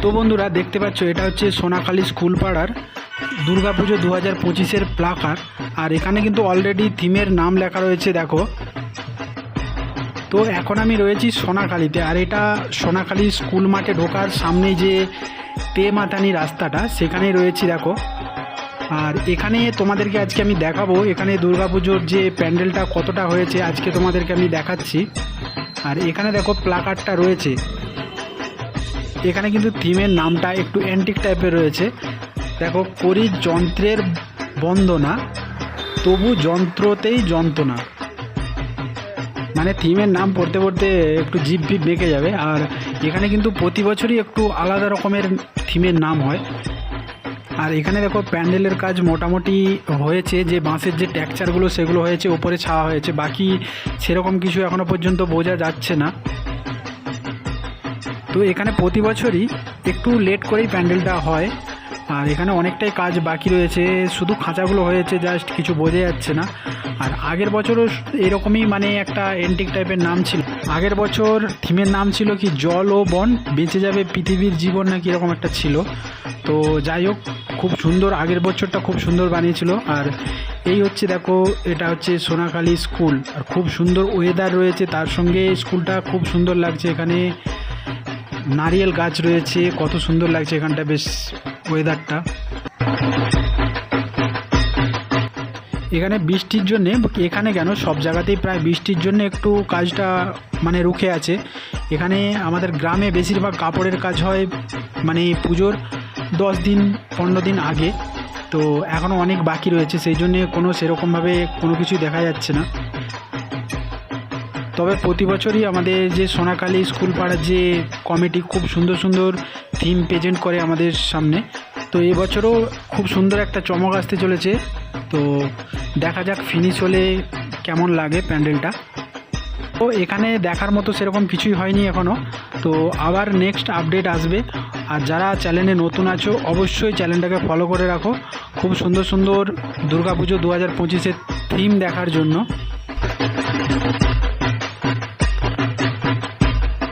তো বন্ধুরা, দেখতে পাচ্ছ, এটা হচ্ছে সোনাখালী স্কুল পাড়ার দুর্গাপুজো দু হাজার পঁচিশের প্লাকার। আর এখানে কিন্তু অলরেডি থিমের নাম লেখা রয়েছে, দেখো। তো এখন আমি রয়েছি সোনাখালীতে, আর এটা সোনাখালী স্কুল মাঠে ঢোকার সামনে যে তে মাতানি রাস্তাটা সেখানে রয়েছি, দেখো। আর এখানে তোমাদেরকে আজকে আমি দেখাবো, এখানে দুর্গাপুজোর যে প্যান্ডেলটা কতটা হয়েছে, আজকে তোমাদেরকে আমি দেখাচ্ছি। আর এখানে দেখো, প্লাকারটা রয়েছে। এখানে কিন্তু থিমের নামটা একটু অ্যান্টিক টাইপের রয়েছে। দেখো, করি যন্ত্রের বন্দনা, তবু যন্ত্রতেই যন্ত্রণা। মানে থিমের নাম পড়তে পড়তে একটু জিপ ভিপ বেঁকে যাবে। আর এখানে কিন্তু প্রতি বছরই একটু আলাদা রকমের থিমের নাম হয়। আর এখানে দেখো, প্যান্ডেলের কাজ মোটামুটি হয়েছে যে বাঁশের যে টেক্সচারগুলো সেগুলো হয়েছে, ওপরে ছাওয়া হয়েছে। বাকি সেরকম কিছু এখনও পর্যন্ত বোঝা যাচ্ছে না। তো এখানে প্রতি বছরই একটু লেট করেই প্যান্ডেলটা হয়। আর এখানে অনেকটাই কাজ বাকি রয়েছে, শুধু খাঁচাগুলো হয়েছে জাস্ট কিছু বোঝা যাচ্ছে না। আর আগের বছরও এরকমই মানে একটা এন্টিক টাইপের নাম ছিল। আগের বছর থিমের নাম ছিল কি, জল ও বন, বেঁচে যাবে পৃথিবীর জীবন না কীরকম একটা ছিল। তো যাই হোক, খুব সুন্দর আগের বছরটা খুব সুন্দর বানিয়েছিল। আর এই হচ্ছে দেখো, এটা হচ্ছে সোনাখালী স্কুল আর খুব সুন্দর ওয়েদার রয়েছে, তার সঙ্গে স্কুলটা খুব সুন্দর লাগছে এখানে। নারিয়েল গাছ রয়েছে, কত সুন্দর লাগছে এখানটা, বেশ ওয়েদারটা এখানে বৃষ্টির জন্যে, এখানে কেন, সব জায়গাতেই প্রায় বৃষ্টির জন্য একটু কাজটা মানে রুখে আছে। এখানে আমাদের গ্রামে বেশিরভাগ কাপড়ের কাজ হয় মানে পুজোর দশ দিন, পনেরো দিন আগে। তো এখনও অনেক বাকি রয়েছে, সেই জন্যে কোনো সেরকমভাবে কোনো কিছুই দেখা যাচ্ছে না। তবে প্রতি বছরই আমাদের যে সোনাখালী স্কুল পাড়ার যে কমিটি খুব সুন্দর সুন্দর থিম প্রেজেন্ট করে আমাদের সামনে, তো এবছরও খুব সুন্দর একটা চমক আসতে চলেছে। তো দেখা যাক ফিনিশ হলে কেমন লাগে প্যান্ডেলটা। তো এখানে দেখার মতো সেরকম কিছুই হয়নি এখনও তো আবার নেক্সট আপডেট আসবে। আর যারা চ্যানেলে নতুন আছো, অবশ্যই চ্যানেলটাকে ফলো করে রাখো। খুব সুন্দর সুন্দর দুর্গাপুজো দু হাজার পঁচিশের থিম দেখার জন্য।